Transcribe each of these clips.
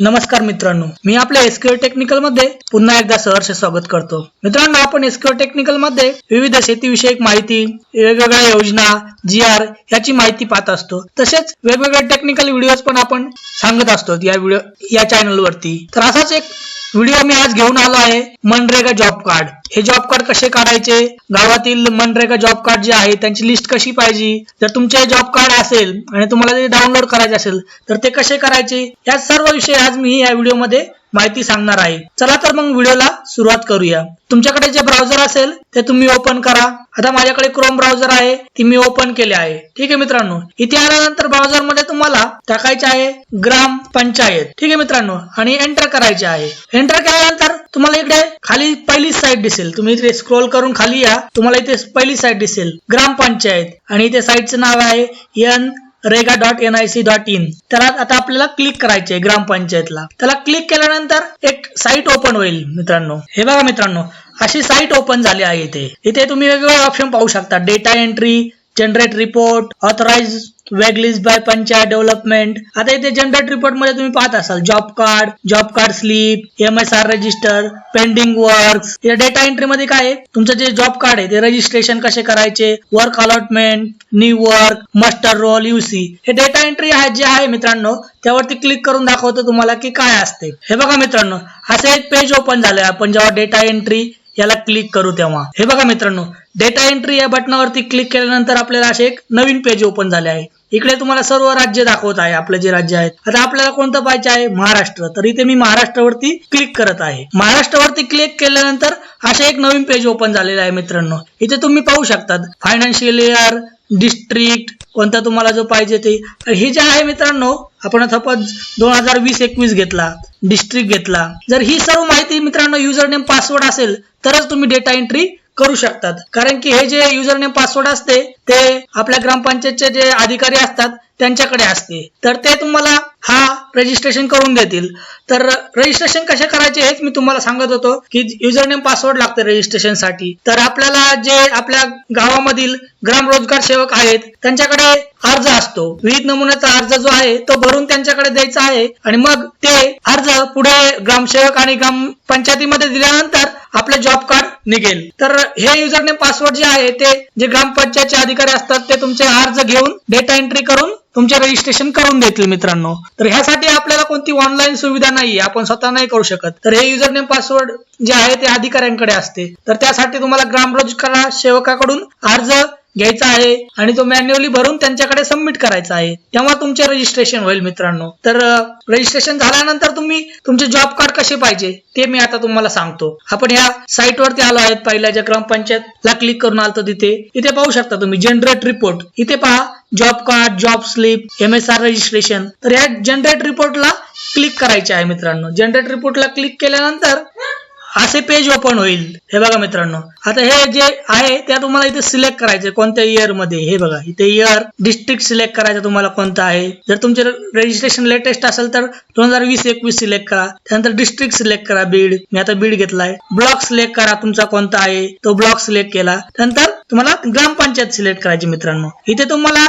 नमस्कार मित्रांनो मी आपल्या एसक्यू टेक्निकलमध्ये पुन्हा एकदा सहर्ष स्वागत करतो. मित्रांनो आपण एसक्यू टेक्निकलमध्ये विविध शेतीविषयक माहिती वेगवेगळ्या योजना जी आर याची माहिती पाहत असतो. तसेच वेगवेगळ्या टेक्निकल व्हिडिओज पण आपण सांगत असतो या व्हिडिओ या चॅनल वरती. तर असाच एक व्हिडिओ मी आज घेऊन आलो आहे मनरेगा जॉब कार्ड हे जॉब कार्ड कसे काढायचे? गावातील मनरेगा जॉब कार्ड जे आहे त्यांची लिस्ट कशी पाहिजे? जर तुमचे जॉब कार्ड असेल आणि तुम्हाला ते डाउनलोड करायचे असेल तर ते कसे करायचे? या सर्व विषय आज मी या व्हिडिओमध्ये माहिती सांगणार आहे. चला तर मग व्हिडिओला सुरुवात करूया. तुमच्याकडे जे ब्राउझर असेल ते तुम्ही ओपन करा. आता माझ्याकडे क्रोम ब्राउझर आहे ती मी ओपन केले आहे. ठीक आहे मित्रांनो? इथे आल्यानंतर ब्राउझरमध्ये तुम्हाला टाकायचे आहे ग्राम पंचायत. ठीक आहे मित्रांनो? आणि एंटर करायचे आहे. एंटर केल्यानंतर तुम्हाला इकडे खाली पहिली साईट दिसेल. तुम्ही इथे स्क्रोल करून खाली या. तुम्हाला इथे पहिली साईट दिसेल. ग्रामपंचायत आणि इथे साईटचं नाव आहे N REGA dot N I C dot in त्याला आता आपल्याला क्लिक करायचे ग्रामपंचायतला. त्याला क्लिक केल्यानंतर एक साईट ओपन होईल मित्रांनो. हे बघा मित्रांनो अशी साईट ओपन झाली आहे इथे. इथे तुम्ही वेगवेगळे ऑप्शन पाहू शकता. Data entry generate report authorise वेगलीज by panchayat development आता इथे जनरेट रिपोर्टमध्ये तुम्ही पाहत असाल job card job card slip M S R register pending work या डेटा एंट्री मध्ये काय आहे? तुमचं जे जॉब कार्ड आहे ते रजिस्ट्रेशन कसे करायचे? Work allotment new work master roll U C data entry आहे जे आहे मित्रांनो त्यावरती क्लिक करून दाखवतो तुम्हाला की काय असते. हे बघा मित्रांनो असं एक पेज ओपन झालंय आपण जेव्हा डेटा एंट्री याला क्लिक करू तेव्हा. हे बघा मित्रांनो डेटा एंट्री या बटनावरती क्लिक केल्यानंतर आपल्याला असे एक नवीन पेज ओपन झाले आहे. इकडे तुम्हाला सर्व राज्य दाखवत आहे आपले जे राज्य आहेत. आता आपल्याला कोणतं पाहिजे आहे? महाराष्ट्र. तर इथे मी महाराष्ट्रावरती क्लिक करत आहे. महाराष्ट्रावरती क्लिक केल्यानंतर असे एक नवीन पेज ओपन झालेलं आहे मित्रांनो. इथे तुम्ही पाहू शकतात फायनान्शियल इयर डिस्ट्रिक्ट कोणता तुम्हाला जो पाहिजे ते. हे जे आहे मित्रांनो आपण सपोज दोन हजार वीस एकवीस घेतला डिस्ट्रिक्ट घेतला. जर ही सर्व माहिती मित्रांनो युजर नेम पासवर्ड असेल तरच तुम्ही डेटा एंट्री करू शकतात. कारण की हे जे युजर नेम पासवर्ड असते ते आपल्या ग्रामपंचायतचे जे अधिकारी असतात त्यांच्याकडे असते. तर ते तुम्हाला हा रजिस्ट्रेशन करून देतील. तर रजिस्ट्रेशन कसे करायचे हेच मी तुम्हाला सांगत होतो की युजर नेम पासवर्ड लागते रजिस्ट्रेशनसाठी. तर आपल्याला जे आपल्या गावामधील ग्राम रोजगार सेवक आहेत त्यांच्याकडे अर्ज असतो. विविध नमुन्याचा अर्ज जो आहे तो भरून त्यांच्याकडे द्यायचा आहे. आणि मग ते अर्ज पुढे ग्रामसेवक आणि ग्रामपंचायतीमध्ये दिल्यानंतर निघेल. तर हे युजर नेम पासवर्ड जे आहे ते जे ग्रामपंचायतचे अधिकारी असतात ते तुमचे अर्ज घेऊन डेटा एंट्री करून तुमचे रजिस्ट्रेशन करून देतील मित्रांनो. तर ह्यासाठी आपल्याला कोणती ऑनलाईन सुविधा नाही आपण स्वतः नाही करू शकत. तर हे युजर नेम पासवर्ड जे आहे ते अधिकाऱ्यांकडे असते. तर त्यासाठी तुम्हाला ग्राम रोजगार सेवकाकडून अर्ज घ्यायचा आहे आणि तो मॅन्युअली भरून त्यांच्याकडे सबमिट करायचा आहे. तेव्हा तुमचे रजिस्ट्रेशन होईल मित्रांनो. तर रजिस्ट्रेशन झाल्यानंतर तुम्ही तुमचे जॉब कार्ड कसे पाहिजे ते मी आता तुम्हाला सांगतो. आपण या साईट वरती आलो आहेत पहिल्या ज्या ग्रामपंचायतला क्लिक करून आलतो तिथे. इथे पाहू शकता तुम्ही जनरेट रिपोर्ट इथे पहा job card job slip M S R registration तर या जनरेट रिपोर्टला क्लिक करायचे आहे मित्रांनो. जनरेट रिपोर्टला क्लिक केल्यानंतर असे पेज ओपन होईल. हे बघा मित्रांनो. आता हे जे आहे त्या तुम्हाला इथे सिलेक्ट करायचे कोणत्या इयरमध्ये. हे बघा इथे इयर डिस्ट्रिक्ट सिलेक्ट करायचं तुम्हाला कोणतं आहे. जर तुमचे रजिस्ट्रेशन लेटेस्ट असेल तर दोन हजार वीस एकवीस सिलेक्ट करा. त्यानंतर डिस्ट्रिक्ट सिलेक्ट करा बीड मी आता बीड घेतलाय. ब्लॉक सिलेक्ट करा तुमचा कोणता आहे. तो ब्लॉक सिलेक्ट केला. त्यानंतर तुम्हाला ग्रामपंचायत सिलेक्ट करायची मित्रांनो. इथे तुम्हाला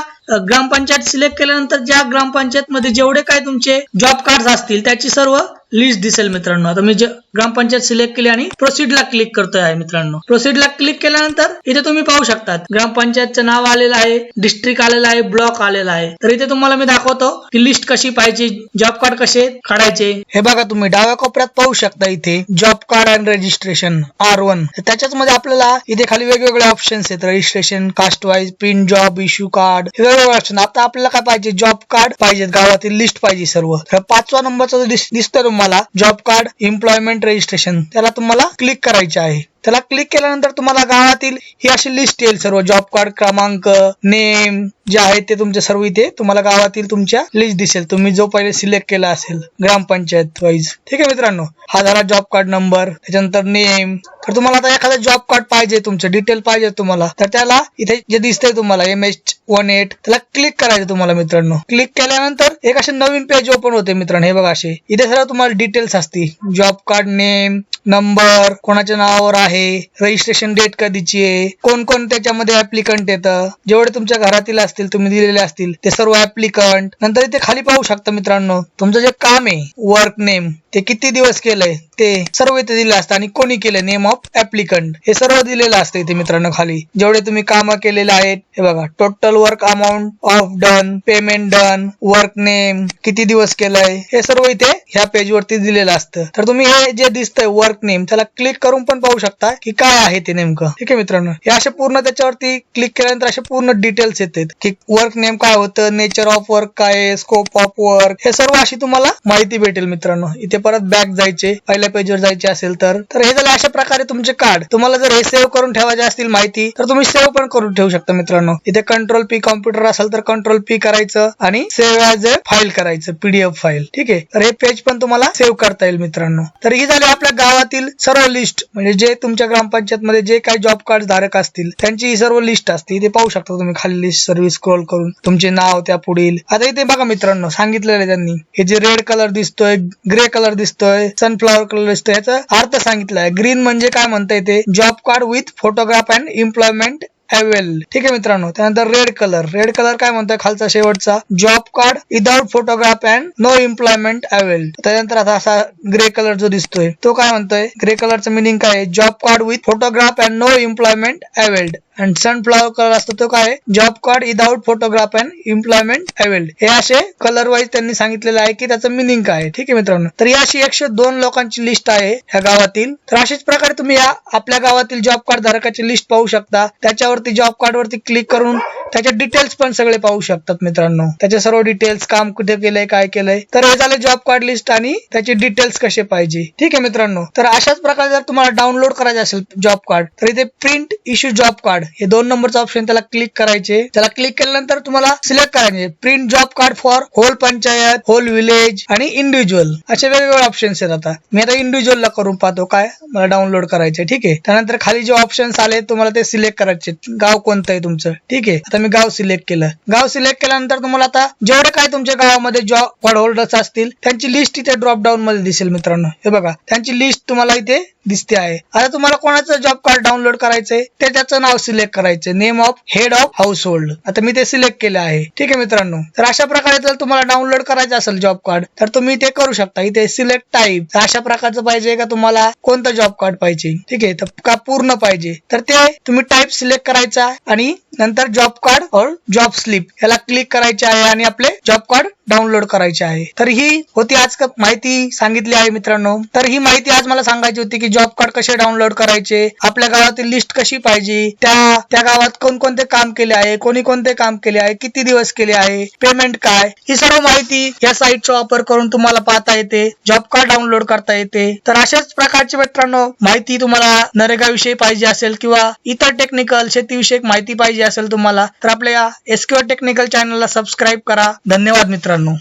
ग्रामपंचायत सिलेक्ट केल्यानंतर ज्या ग्रामपंचायत मध्ये जेवढे काय तुमचे जॉब कार्ड असतील त्याची सर्व लिस्ट दिसेल मित्रांनो. आता मी जे ग्रामपंचायत सिलेक्ट केली आणि प्रोसिडला क्लिक करतोय आहे मित्रांनो. प्रोसिडला क्लिक केल्यानंतर इथे तुम्ही पाहू शकतात. ग्रामपंचायतचं नाव आलेलं आहे डिस्ट्रिक्ट आलेलं आहे ब्लॉक आलेला आहे. तर इथे तुम्हाला मी दाखवतो की लिस्ट कशी पाहिजे जॉब कार्ड कसे काढायचे. हे बघा तुम्ही डाव्या कोपऱ्यात पाहू शकता इथे job card and registration R one त्याच्याच मध्ये आपल्याला इथे खाली वेगवेगळे ऑप्शन्स आहेत. Registration caste wise print job issue card हे वेगवेगळे ऑप्शन आता आपल्याला काय पाहिजे? जॉब कार्ड पाहिजे. गावातील लिस्ट पाहिजे सर्व. पाचवा नंबरचा दिसतो दिस- तुम्हाला जॉब कार्ड एम्प्लॉयमेंट रजिस्ट्रेशन त्याला तुम्हाला क्लिक करायचे आहे. त्याला क्लिक केल्यानंतर तुम्हाला गावातील ही अशी लिस्ट येईल सर्व जॉब कार्ड क्रमांक नेम जे आहे ते तुमच्या सर्व इथे तुम्हाला गावातील तुमच्या लिस्ट दिसेल. तुम्ही जो पहिले सिलेक्ट केला असेल ग्रामपंचायत वाईज ठीक आहे मित्रांनो? हा झाला जॉब कार्ड नंबर त्याच्यानंतर नेम तर तुम्हाला आता एखादा जॉब कार्ड पाहिजे तुमचं डिटेल पाहिजे तुम्हाला तर त्याला इथे जे दिसतंय तुम्हाला एम एच वन एट त्याला क्लिक करायचं तुम्हाला मित्रांनो. क्लिक केल्यानंतर एक असे नवीन पेज ओपन होते मित्रांनो हे बघा असे. इथे सर्व तुम्हाला डिटेल्स असतील. जॉब कार्ड नेम नंबर कोणाच्या नावावर आहे? रजिस्ट्रेशन डेट कधीची आहे? कोण कोण त्याच्यामध्ये ऍप्लिकंट येतं? जेवढे तुमच्या घरातील असतील तुम्ही दिलेले असतील ते सर्व ऍप्लिकंट नंतर इथे खाली पाहू शकता मित्रांनो तुमचं जे काम आहे वर्क नेम ते किती दिवस केलंय? ते सर्व इथे दिलं असतं. आणि कोणी केलंय? नेम ऑफ ऍप्लिकंट हे सर्व दिलेलं असतं इथे मित्रांनो खाली. जेवढे तुम्ही काम केलेले आहेत हे बघा. Total work amount of done payment done work name किती दिवस केलंय हे सर्व इथे ह्या पेज वरती दिलेलं असतं. तर तुम्ही हे जे दिसतंय वर्क नेम त्याला क्लिक करून पण पाहू शकता की काय आहे ते नेमकं. ठीक आहे मित्रांनो? हे असे पूर्ण त्याच्यावरती क्लिक केल्यानंतर असे पूर्ण डिटेल्स येतात की वर्क नेम काय होतं नेचर ऑफ वर्क काय स्कोप ऑफ वर्क हे सर्व अशी तुम्हाला माहिती भेटेल मित्रांनो. इथे परत बॅक जायचे पहिल्या पेजवर जायचे असेल तर. तर हे झालं अशा प्रकारे तुमचे कार्ड तुम्हाला जर हे सेव्ह करून ठेवायचे असतील माहिती तर तुम्ही सेव्ह पण करून ठेवू शकता मित्रांनो. इथे कंट्रोल पी कॉम्प्युटर असेल तर कंट्रोल पी करायचं आणि सेव्ह ऍज अ फाईल करायचं पीडीएफ फाईल ठीक आहे? तर हे पेज पण तुम्हाला सेव्ह करता येईल मित्रांनो. तर ही झाली आपल्या गावातील सर्व लिस्ट म्हणजे जे तुमच्या ग्रामपंचायत मध्ये जे काही जॉब कार्ड धारक असतील त्यांची ही सर्व लिस्ट असते. इथे पाहू शकता तुम्ही खाली लिस्ट सर्व्हिस स्क्रोल करून. तुमचे नाव त्या पुढील. आता इथे बघा मित्रांनो सांगितलेलं आहे त्यांनी. हे जे रेड कलर दिसतोय ग्रे कलर दिसतोय सनफ्लॉवर कलर दिसतोय. याचा अर्थ सांगितलाय ग्रीन म्हणजे काय म्हणता येते job card with photograph and employment avail ठीक आहे मित्रांनो त्यानंतर रेड कलर रेड कलर काय म्हणतोय खालचा शेवटचा? Job card without photograph and no employment avail त्यानंतर आता असा ग्रे कलर जो दिसतोय तो काय म्हणतोय? ग्रे कलरचं मिनिंग काय आहे? Job card with photograph and no employment availed and sunflower colour असतो तो काय? Job card without photograph and employment availed हे असे कलर वाईज त्यांनी सांगितलेलं आहे की त्याचं मिनिंग काय ठीक आहे मित्रांनो? तर ही अशी एकशे दोन लोकांची लिस्ट आहे ह्या गावातील. तर अशाच प्रकारे तुम्ही या आपल्या गावातील जॉब कार्ड धारकाची लिस्ट पाहू शकता. त्याच्यावरती जॉब कार्ड वरती क्लिक करून त्याचे डिटेल्स पण सगळे पाहू शकतात मित्रांनो. त्याचे सर्व डिटेल्स काम कुठे केलंय काय केलंय. तर हे झाले जॉब कार्ड लिस्ट आणि त्याचे डिटेल्स कसे पाहिजे. ठीक आहे मित्रांनो? तर अशाच प्रकारे जर तुम्हाला डाउनलोड करायचे असेल जॉब कार्ड तर इथे प्रिंट इश्यू जॉब कार्ड हे दोन नंबरचं ऑप्शन त्याला क्लिक करायचे. त्याला क्लिक केल्यानंतर तुम्हाला सिलेक्ट करायचे. Print job card for whole panchayat whole village आणि इंडिव्हिज्युअल असे वेगवेगळे ऑप्शन्स आहेत आता. मी आता इंडिव्हिज्युअल ला करून पाहतो काय. मला डाउनलोड करायचे ठीक आहे. त्यानंतर खाली जे ऑप्शन्स आले तुम्हाला ते सिलेक्ट करायचे. गाव कोणतं आहे तुमचं? ठीक आहे. आता मी गाव सिलेक्ट केलं. गाव सिलेक्ट केल्यानंतर तुम्हाला आता जेवढे काय तुमच्या गावामध्ये जॉब कार्ड होल्डर्स असतील त्यांची लिस्ट इथे ड्रॉप डाऊन मध्ये दिसेल मित्रांनो. हे बघा. त्यांची लिस्ट तुम्हाला इथे दिसते आहे. आता तुम्हाला कोणाचं जॉब कार्ड डाउनलोड करायचंय ते त्याचं नाव सिलेक्ट करायचं name of head of household आता मी ते सिलेक्ट केलं आहे. ठीक आहे मित्रांनो. तर अशा प्रकारे जर तुम्हाला डाउनलोड करायचं असेल जॉब कार्ड तर तुम्ही ते करू शकता. इथे सिलेक्ट टाईप अशा प्रकारचं पाहिजे का तुम्हाला? कोणतं जॉब कार्ड पाहिजे? ठीक आहे? तर का पूर्ण पाहिजे? तर ते तुम्ही टाईप सिलेक्ट करायचा आणि नंतर जॉब कार्ड और जॉब स्लिप याला क्लिक करायचे आहे आणि आपले जॉब कार्ड डाउनलोड करायचे आहे. तर ही होती आज क- माहिती सांगितली आहे मित्रांनो. तर ही माहिती आज मला सांगायची होती की जॉब कार्ड कसे डाउनलोड करायचे आपल्या गावातील लिस्ट कशी पाहिजे त्या त्या गावात कोणकोणते काम केले आहे कोणी कोणते काम केले आहे किती दिवस केले आहे पेमेंट काय ही सर्व माहिती या साईटचा वापर करून तुम्हाला पाहता येते जॉब कार्ड डाउनलोड करता येते. तर अशाच प्रकारची मित्रांनो माहिती तुम्हाला नरेगा विषयी पाहिजे असेल किंवा इतर टेक्निकल शेतीविषयक माहिती पाहिजे असेल तुम्हाला तर आपल्या एसक्युअर टेक्निकल चॅनलला सबस्क्राईब करा. धन्यवाद मित्रांनो.